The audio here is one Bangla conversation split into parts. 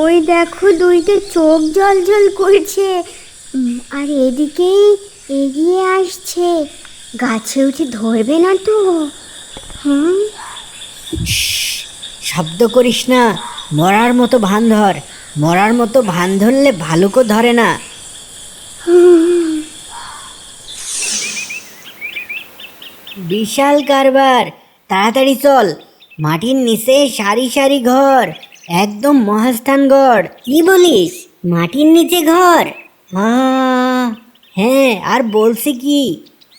ওই দেখো দুইটা চোখ জল জল করছে। আর এদিকেই এগিয়ে আসছে। গাছে উঠে ধরবে না তো। হুম? শব্দ করিস না। মরার মতো ভান ধর। মরার মতো ভান ধরলে ভালুকও ধরে না। বিশাল কারবার। তাড়াতাড়ি চল। মাটির নিচে সারি সারি ঘর। একদম মহাস্থানগড়। কি বলিস? মাটির নিচে ঘর? হ্যাঁ আর বলছি কি?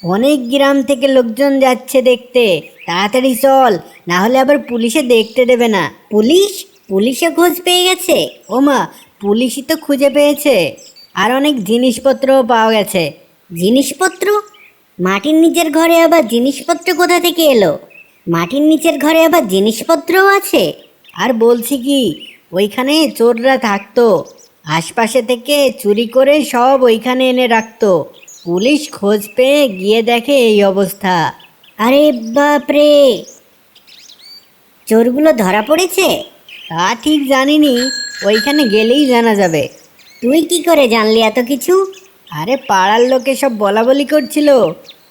অনেক গ্রাম থেকে লোকজন যাচ্ছে দেখতে। তাড়াতাড়ি চল, না হলে আবার পুলিশে দেখতে দেবে না। পুলিশ? পুলিশে খোঁজ পেয়ে গেছে? ওমা পুলিশই তো খুঁজে পেয়েছে। আর অনেক জিনিসপত্রও পাওয়া গেছে। জিনিসপত্র? মাটির নিচের ঘরে আবার জিনিসপত্র কোথা থেকে এলো? মাটির নিচের ঘরে আবার জিনিসপত্রও আছে? আর বলছি কি, ওইখানে চোররা থাকতো। আশপাশে থেকে চুরি করে সব ওইখানে এনে রাখতো। পুলিশ খোঁজ পেয়ে গিয়ে দেখে এই অবস্থা। আরে বাপরে! চোরগুলো ধরা পড়েছে? তা ঠিক জানিনি, ওইখানে গেলেই জানা যাবে। তুই কি করে জানলি এত কিছু? আরে পাড়ার লোকে সব বলা বলি করছিল।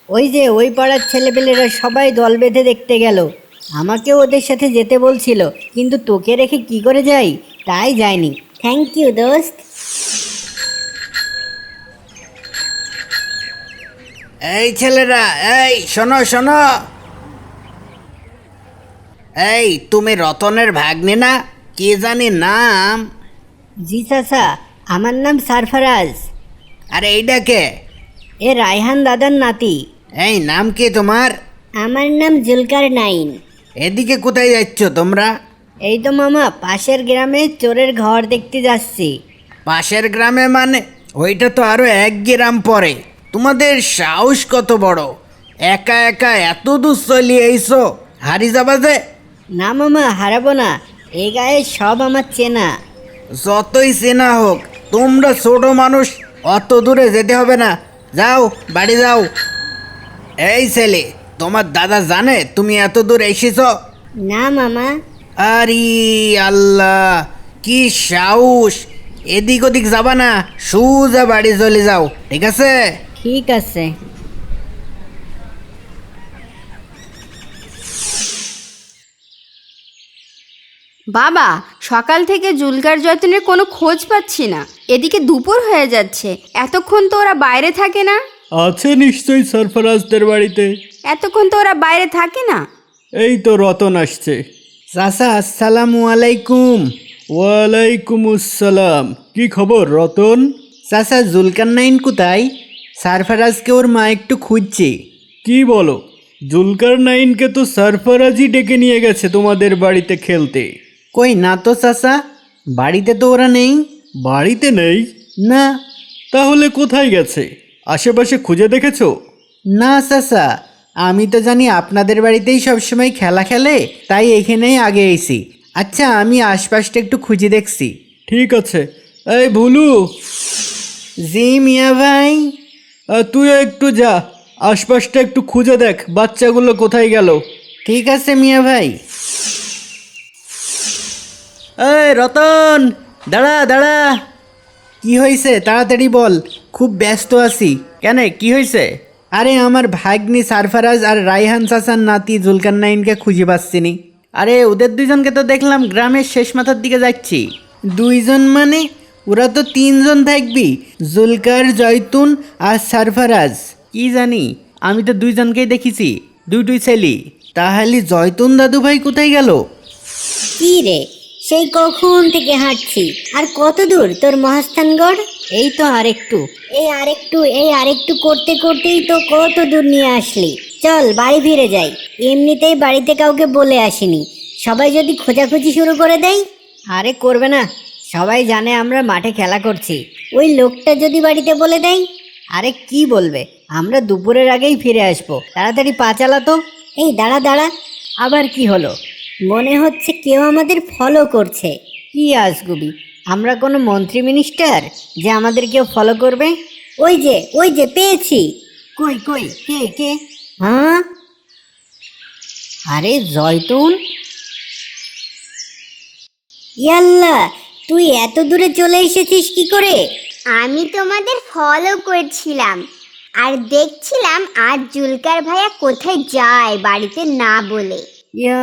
ওই যে ওই পাড়ার ছেলেপেলেরা সবাই দল বেঁধে দেখতে গেল। আমাকেও ওদের সাথে যেতে বলছিল কিন্তু তোকে রেখে কি করে যাই? তাই যায়নি থ্যাংক ইউ দোস্ত। এই ছেলেরা এই শোনো শোনো। এই তুমি রতনের ভাগ্নে না? কে জানি নাম? জি চাচা আমার নাম সারফারাজ। আরে এইটাকে এ রায়হান দাদার নাতি। এই নাম কি তোমার? আমার নাম জুলকার নাইন। এদিকে কোথায় যাচ্ছ তোমরা? এই তো মামা পাশের গ্রামে চোরের ঘর দেখতে যাচ্ছি। পাশের গ্রামে মানে? ওইটা তো আরও এক গ্রাম পরে। তোমাদের সাহস কত বড়? একা একা এত দূর চলিয়ে এইছো হারি যাবা যে? না মামা হারাবো না। এই গায়ে সব আমার চেনা। যতই চেনা হোক তোমরা ছোট মানুষ অত দূরে যেতে হবে না। যাও বাড়ি যাও। এই ছেলে তোমার দাদা জানে? তুমি এত দূর এসেছ? না মামা। আরে আল্লাহ কি সাহস। এদিক ওদিক যাবা না সুজা বাড়ি চলে যাও ঠিক আছে? ঠিক আছে। বাবা সকাল থেকে জুলকার যত্নের কোনো খোঁজ পাচ্ছি না। এদিকে দুপুর হয়ে যাচ্ছে। এতক্ষণ তো ওরা বাইরে থাকে না। আছে নিশ্চয়ই সরফরাজদের বাড়িতে। এতক্ষণ তো ওরা বাইরে থাকে না। এই তো রতন আসছে। চাচা আসসালামু আলাইকুম। ওয়ালাইকুম আসসালাম কি খবর রতন? চাচা জুলকার নাইন কোথায়? সারফারাজকে ওর মা একটু খুঁজছে। কি বলো? জুলকার নাইনকে তো সরফরাজই ডেকে নিয়ে গেছে তোমাদের বাড়িতে খেলতে। কই না তো চাচা বাড়িতে তো ওরা নেই। বাড়িতে নেই? না। তাহলে কোথায় গেছে? আশেপাশে খুঁজে দেখেছ? না চাচা আমি তো জানি আপনাদের বাড়িতেই সবসময় খেলা খেলে তাই এখানেই আগে এসি আচ্ছা আমি আশপাশটা একটু খুঁজে দেখছি। ঠিক আছে। এই ভুলু। জি মিয়া ভাই। আহ, তুই একটু যা। আশপাশটা একটু খুঁজে দেখ বাচ্চাগুলো কোথায় গেল। ঠিক আছে মিয়া ভাই। এই রতন! দাঁড়া দাঁড়া। কি হয়েছে? তাড়াতাড়ি বল। খুব ব্যস্ত আছি। কেন কি হয়েছে আরে আমার ভাগ্নি সারফারাজ আর রাইহান সাসান নাতি জুলকার নাইনকে খুঁজে পাচ্ছিনি আরে ওদের দুইজনকে তো দেখলাম গ্রামের শেষ মাথার দিকে যাচ্ছি। দুইজন মানে? ওরা তো তিনজন থাকবি জুলকার জয়তুন আর সারফারাজ। কি জানি আমি তো দুইজনকেই দেখেছি দুই দুই ছেলি। তাহলে জয়তুন দাদু ভাই কোথায় গেল? কি রে সেই কখন থেকে হাঁটছি আর কত দূর তোর মহাস্থানগড়? এই তো আরেকটু। এই আরেকটু এই আরেকটু করতে করতেই তো কত দূর নিয়ে আসলি। চল বাড়ি ফিরে যাই। এমনিতেই বাড়িতে কাউকে বলে আসিনি। সবাই যদি খোঁজাখুঁজি শুরু করে দেয় আরে করবে না। সবাই জানে আমরা মাঠে খেলা করছি। ওই লোকটা যদি বাড়িতে বলে দেয় আরে কি বলবে? আমরা দুপুরের আগেই ফিরে আসব। তাড়াতাড়ি পা চালাতো এই দাঁড়া দাঁড়া। আবার কি হলো? মনে হচ্ছে কেউ আমাদের ফলো করছে। কি আসগুবি আমরা কোনো মন্ত্রী মিনিস্টার যে আমাদের কেউ ফলো করবে? ওই যে ওই যে পেয়েছি। কই কই কে কে? হ্যাঁ? আরে জয়তুন। ইয়াল্লা তুই এত দূরে চলে এসেছিস কি করে? আমি তোমাদের ফলো করছিলাম। আর দেখছিলাম আর জুলকার ভাইয়া কোথায় যায় বাড়িতে না বলে।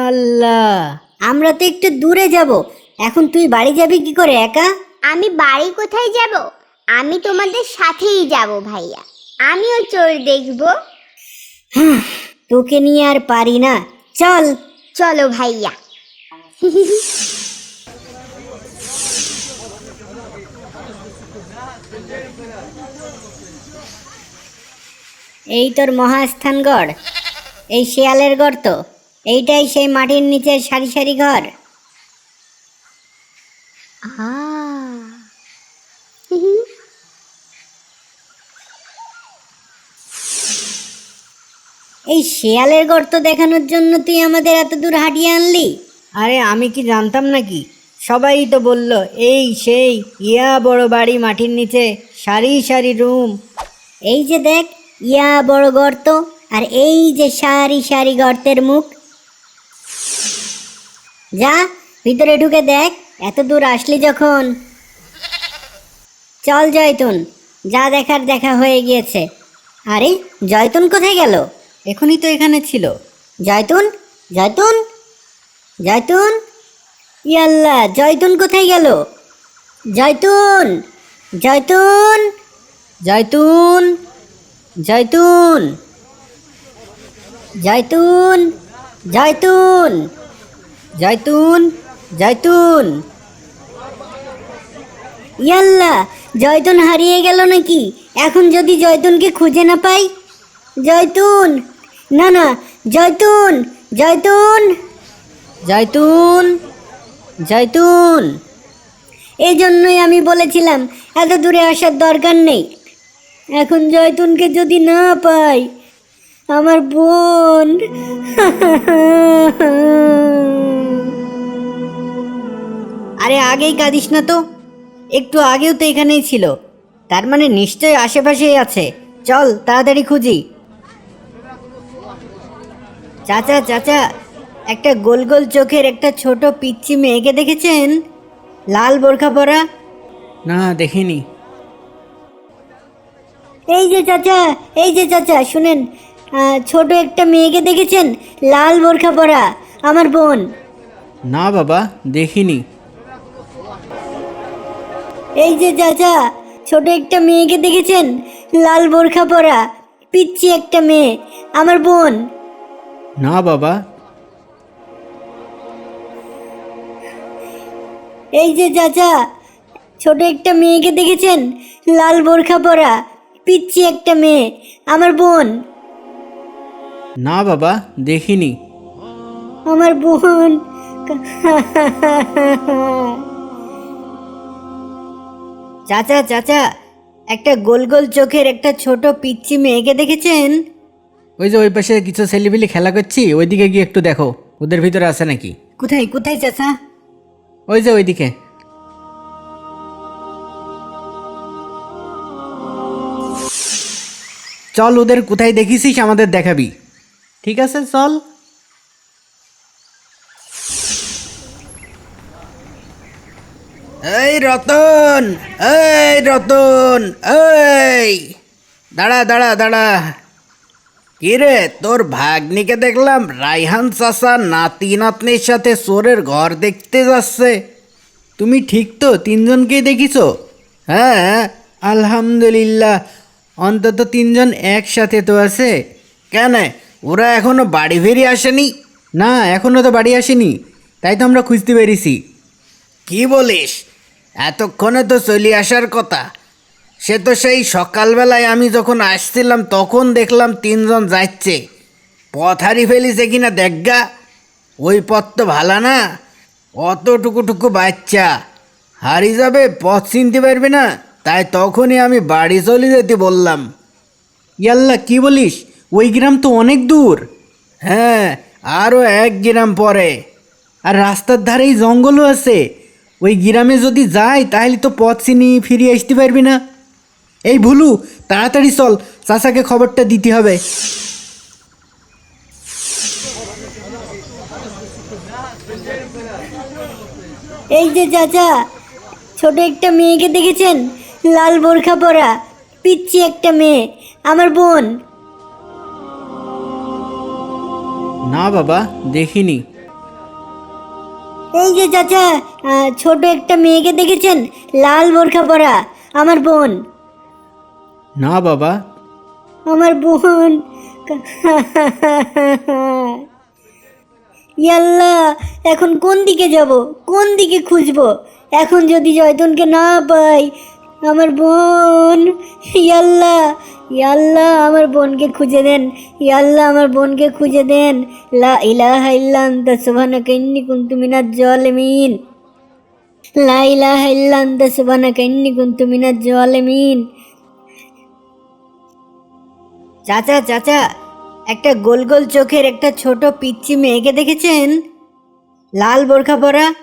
আল্লাহ আমরা তো একটু দূরে যাব। এখন তুই বাড়ি যাবি কি করে একা? আমি বাড়ি কোথায় যাব? আমি তোমাদের সাথেই যাব ভাইয়া। আমিও চোর দেখব। তোকে নিয়ে আর পারি না। চল। চলো ভাইয়া। এই তোর মহাস্থানগড় এই শিয়ালের গর্ত। এইটাই সেই মাটির নিচের সারি সারি ঘর। এই শেয়ালের গর্ত দেখানোর জন্য তুই আমাদের এত দূর হাঁটিয়ে আনলি? আরে আমি কি জানতাম নাকি? সবাই তো বলল এই সেই ইয়া বড় বাড়ি মাটির নিচে সারি সারি রুম। এই যে দেখ ইয়া বড় গর্ত আর এই যে সারি সারি গর্তের মুখ। যা ভিতরে ঢুকে দেখ। এত দূর আসলি যখন? চল জয়তুন যা দেখার দেখা হয়ে গিয়েছে। আরে জয়তুন কোথায় গেল? এখনই তো এখানে ছিল। জয়তুন জয়তুন জয়তুন। ইয়াল্লা জয়তুন কোথায় গেল? জয়তুন জয়তুন। জয়তুন জয়তুন। জয়তুন জয়তুন। জয়তুন জয়তুন ইয়াল্লা জয়তুন হারিয়ে গেল নাকি? এখন যদি জয়তুনকে খুঁজে না পাই? জয়তুন না না জয়তুন জয়তুন জয়তুন জয়তুন এই জন্যই আমি বলেছিলাম, এত দূরে আসার দরকার নেই। এখন জয়তুনকে যদি না পাই, আমার বোন। আরে আগেই কাঁদিস না তো। একটু আগেও তো এখানেই ছিল। তার মানে নিশ্চয়ই আশেপাশেই আছে। চল তাড়াতাড়ি খুঁজি। চাচা চাচা একটা গোল গোল চোখের একটা ছোট পিচ্ছি মেয়েকে দেখেছেন? লাল বোরখা পরা? না দেখিনি। এই যে চাচা এই যে চাচা শুনেন ছোট একটা মেয়েকে দেখেছেন? লাল বোরখা পরা আমার বোন। না বাবা দেখিনি। এই যে চাচা ছোট একটা মেয়েকে দেখেছেন? লাল বোরখা পরা পিচ্ছি একটা মেয়ে আমার বোন। না বাবা। এই যে চাচা ছোট একটা মেয়েকে দেখেছেন? লাল বোরখা পরা পিচ্ছি একটা মেয়ে আমার বোন। না বাবা দেখিনি। আমার বোন। চাচা চাচা একটা গোল গোল চোখের একটা ছোট পিচ্ছি মেয়েকে দেখেছেন? ওই যে ওই পাশে কিছু ছেলেপিলি খেলা করছি ওইদিকে গিয়ে একটু দেখো ওদের ভিতরে আছে নাকি? কোথায় কোথায় চাচা? ওই যে ওইদিকে। চল ওদের কোথায় দেখিসিস আমাদের দেখাবি। ঠিক আছে চল। এই রতন এই রতন, এই। দাঁড়া দাঁড়া দাঁড়া। কিরে, তোর ভাগ্নিকে দেখলাম রাইহান চাষা নাতি নাতনির সাথে চোরের ঘর দেখতে যাচ্ছে। তুমি ঠিক তো? তিনজনকেই দেখিছো? হ্যাঁ আলহামদুলিল্লাহ। অন্তত তিনজন একসাথে তো আছে। কেন? ওরা এখনও বাড়ি ফিরে আসেনি? না এখনও তো বাড়ি আসেনি। তাই তো আমরা খুঁজতে পেরেছি কি বলিস? এতক্ষণে তো চলে আসার কথা। সে তো সেই সকালবেলায় আমি যখন আসছিলাম, তখন দেখলাম তিনজন যাচ্ছে। পথ হারি ফেলিছে কিনা দেখগা ওই পথ তো ভালো না। অতটুকুটুকু বাচ্চা। হারি যাবে, পথ চিনতে পারবে না, তাই তখনই আমি বাড়ি চলে যেতে বললাম। ইয়াল্লা, কি বলিস? ওই গ্রাম তো অনেক দূর। হ্যাঁ আরও এক গ্রাম পরে। আর রাস্তার ধারেই জঙ্গলও আছে। ওই গ্রামে যদি যাই তাহলে তো পথ চিনি ফিরে আসতে পারবি না। এই ভুলু তাড়াতাড়ি চল চাচাকে খবরটা দিতে হবে। এই যে চাচা ছোট একটা মেয়েকে দেখেছেন? লাল বোরখা পরা পিচ্ছি একটা মেয়ে আমার বোন। না বাবা দেখিনি। এই যে চাচা ছোট একটা মেয়েকে দেখেছেন? লাল বোরখা পরা আমার বোন। না বাবা। আমার বোন। ইয়াল্লা এখন কোন দিকে যাব? কোন দিকে খুঁজবো? এখন যদি জয়তনকে না পাই আমার বোন, ইয়াল্লা ইয়াল্লা আমার বোনকে খুঁজে দেন, ইয়াল্লা আমার বোনকে খুঁজে দেন। লা ইলাহা ইল্লা আনতা সুবহানাকা ইন্নী কুনতু মিনাজ জালিমিন। লা ইলাহা ইল্লা আনতা সুবহানাকা ইন্নী কুনতু মিনাজ জালিমিন। চাচা চাচা, একটা গোল গোল চোখের একটা ছোট পিচ্চি মেয়েকে দেখেছেন? লাল বোরখা পরা?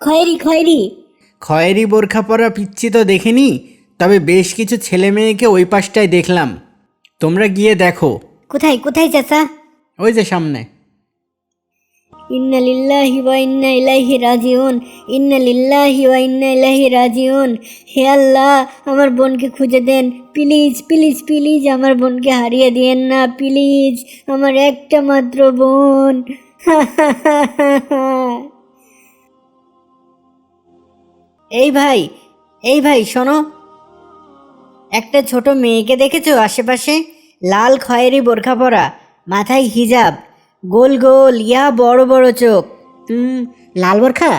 খয়েরি খয়েরি। খয়েরি বোরখা পরা পিচ্ছি তো দেখিনি? তবে বেশ কিছু ছেলে মেয়েকে ওই পাশটায় দেখলাম। তোমরা গিয়ে দেখো। কোথায় কোথায় চাচা? ওই যে সামনে। ইন্না লিল্লাহি ওয়া ইন্না ইলাইহি রাজিউন। ইন্না লিল্লাহি ওয়া ইন্না ইলাইহি রাজিউন। হে আল্লাহ আমার বোনকে খুঁজে দেন। প্লিজ প্লিজ প্লিজ আমার বোনকে হারিয়ে দিয়েন না প্লিজ। আমার একটা মাত্র বোন। এই ভাই এই ভাই শোনো। একটা ছোট মেয়েকে দেখেছ আশেপাশে? লাল খয়েরি বোরখা পরা মাথায় হিজাব গোল গোল ইয়া বড় বড় চোখ। লাল বোরখা?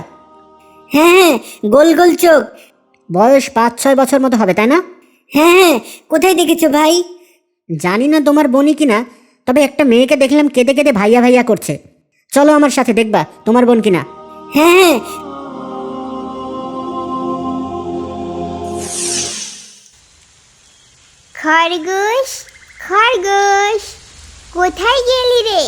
হ্যাঁ হ্যাঁ গোল গোল চোখ। বয়স পাঁচ ছয় বছর মতো হবে তাই না? হ্যাঁ হ্যাঁ কোথায় দেখেছ ভাই? জানি না তোমার বোনই কিনা তবে একটা মেয়েকে দেখলাম কেঁদে কেঁদে ভাইয়া ভাইয়া করছে। চলো আমার সাথে দেখবা তোমার বোন কিনা। হ্যাঁ হ্যাঁ খরগোশ খরগোশ। কোথায় গেলি রে?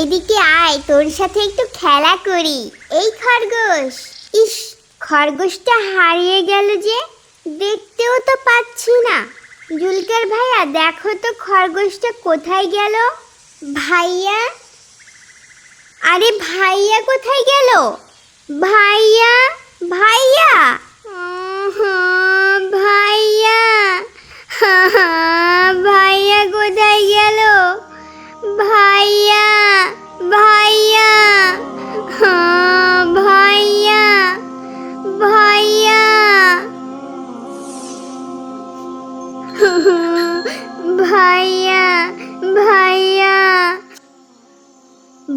এদিকে আয়, তোর সাথে একটু খেলা করি। এই খরগোশ। ইস, খরগোশটা হারিয়ে গেল যে, দেখতেও তো পাচ্ছি না। জুলকার ভাইয়া, দেখো তো খরগোশটা কোথায় গেল। ভাইয়া? আরে ভাইয়া কোথায় গেল? ভাইয়া? ভাইয়া? ভাইয়া। ভাইয়া কোথায় গেল? ভাইয়া ভাইয়া ভাইয়া ভাইয়া। ভাইয়া ভাইয়া।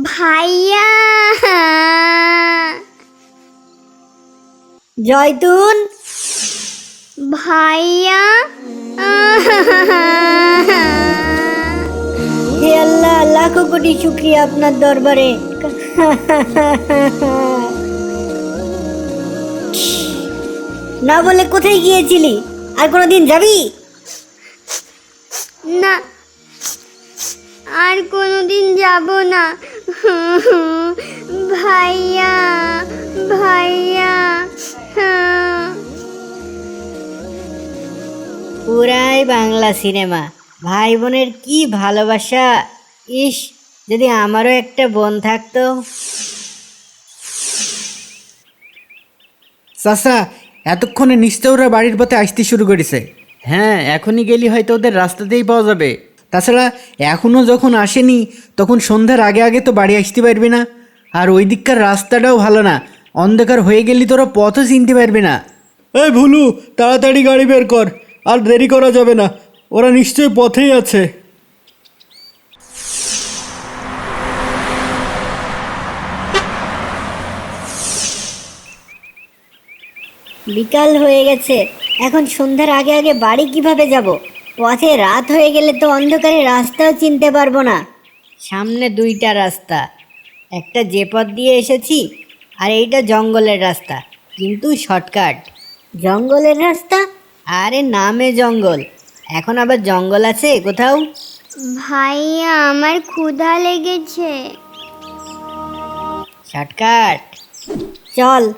ভাইয়া। জয়তুন? ভাইয়া। হে আল্লাহ, লাখো কোটি শুক্রিয়া আপনার দরবারে। না বলে কোথায় গিয়েছিলি? আর কোনোদিন যাবি? না, আর কোনোদিন যাব না। ভাইয়া ভাইয়া। পুরাই বাংলা সিনেমা। ভাই বোনের কি ভালোবাসা? ইস যদি আমারও একটা বোন থাকতো। চাচা এতক্ষণে নিশ্চয় ওরা বাড়ির পথে আসতে শুরু করেছে। হ্যাঁ এখনই গেলি হয়তো ওদের রাস্তাতেই পাওয়া যাবে। তাছাড়া এখনও যখন আসেনি তখন সন্ধ্যার আগে আগে তো বাড়ি আসতে পারবে না। আর ওই দিককার রাস্তাটাও ভালো না। অন্ধকার হয়ে গেলি তোরা পথও চিনতে পারবে না। এই ভুলু তাড়াতাড়ি গাড়ি বের কর। আর দেরি করা যাবে না। ওরা নিশ্চয়ই পথেই আছে। বিকাল হয়ে গেছে। এখন সন্ধ্যার আগে আগে বাড়ি কীভাবে যাব? পথে রাত হয়ে গেলে তো অন্ধকারে রাস্তাও চিনতে পারব না। সামনে দুইটা রাস্তা। একটা যে পথ দিয়ে এসেছি, আর এইটা জঙ্গলের রাস্তা। কিন্তু শর্টকাট। জঙ্গলের রাস্তা আরে নামে জঙ্গল। এখন আবার জঙ্গল আছে কোথাও? ভাইয়া আমার ক্ষুধা লেগেছে। শর্টকাট। চল।